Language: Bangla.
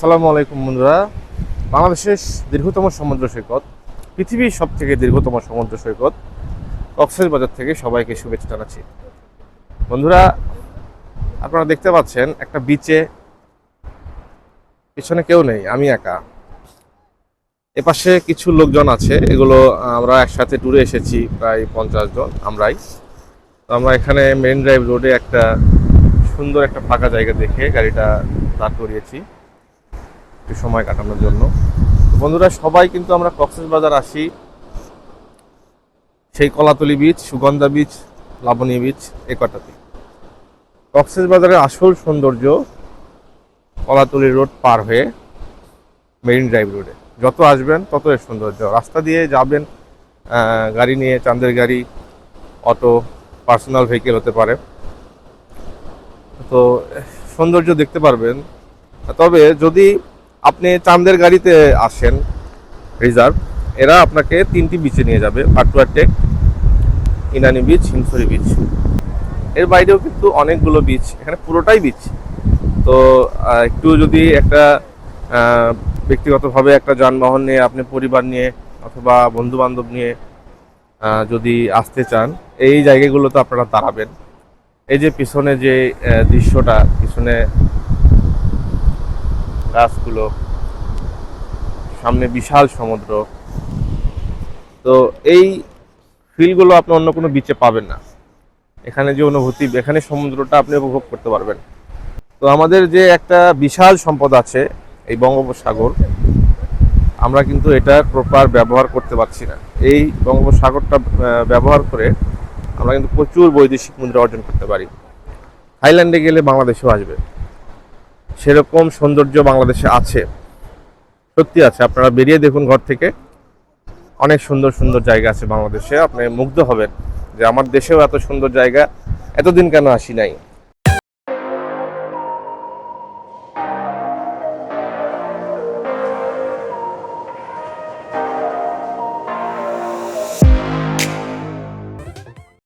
আসসালামু আলাইকুম বন্ধুরা। বাংলাদেশের দীর্ঘতম সমুদ্র সৈকত, পৃথিবীর সব থেকে দীর্ঘতম সমুদ্র সৈকত, কক্সেস বাজার থেকে সবাইকে শুভেচ্ছা জানাচ্ছি। বন্ধুরা, আপনারা দেখতে পাচ্ছেন একটা বিচে পিছনে কেউ নেই, আমি একা। এপাশে কিছু লোকজন আছে, এগুলো আমরা একসাথে ট্যুরে এসেছি, প্রায় পঞ্চাশ জন, আমরাই। তো আমরা এখানে মেন ড্রাইভ রোডে একটা সুন্দর একটা ফাঁকা জায়গা দেখে গাড়িটা দাঁড় করিয়েছি। একটু সময় কাটানোর জন্য। বন্ধুরা, সবাই কিন্তু আমরা কক্সেস বাজার আসি। সেই Kolatoli beach Sugandha beach Laboni beach এ কটাতে। কক্সেস বাজারের আসল সৌন্দর্য কলাতলি রোড পার হয়ে মেরিন ড্রাইভ রোডে যত আসবেন, তত এর সৌন্দর্য। রাস্তা দিয়ে যাবেন গাড়ি নিয়ে, চাঁদের গাড়ি, অটো পার্সোনাল ভেহিকেল হতে পারে। তো, সৌন্দর্য দেখতে পারবেন। তবে যদি আপনি চাঁদের গাড়িতে আসেন, রিজার্ভ, এরা আপনাকে তিনটি বিচে নিয়ে যাবে Patuartek, Inani beach Himchari beach এর বাইরেও কিন্তু অনেকগুলো বিচ এখানে পুরোটাই বিচ তো একটু যদি একটা ব্যক্তিগতভাবে একটা যানবাহন নিয়ে, আপনি পরিবার নিয়ে অথবা বন্ধু বান্ধব নিয়ে যদি আসতে চান, এই জায়গাগুলোতে আপনারা দাঁড়াবেন। এই যে পিছনে যে দৃশ্যটা, পিছনে গাছগুলো, সামনে বিশাল সমুদ্র। তো এই ফিলগুলো আপনি অন্য কোনো বিচে পাবেন না। এখানে যে অনুভূতি, এখানে সমুদ্রটা আপনি উপভোগ করতে পারবেন। তো আমাদের যে একটা বিশাল সম্পদ আছে এই বঙ্গোপসাগর, আমরা কিন্তু এটার প্রপার ব্যবহার করতে পারছি না। এই বঙ্গোপসাগরটা ব্যবহার করে আমরা কিন্তু প্রচুর বৈদেশিক মুদ্রা অর্জন করতে পারি। থাইল্যান্ডে গেলে বাংলাদেশেও আসবে। সেরকম সৌন্দর্য বাংলাদেশে আছে। সত্যি আছে, আপনারা বেরিয়ে দেখুন ঘর থেকে। অনেক সুন্দর সুন্দর জায়গা আছে বাংলাদেশে, আপনি মুগ্ধ হবেন যে আমার দেশেও এত সুন্দর জায়গা, এতদিন কেন আসি নাই?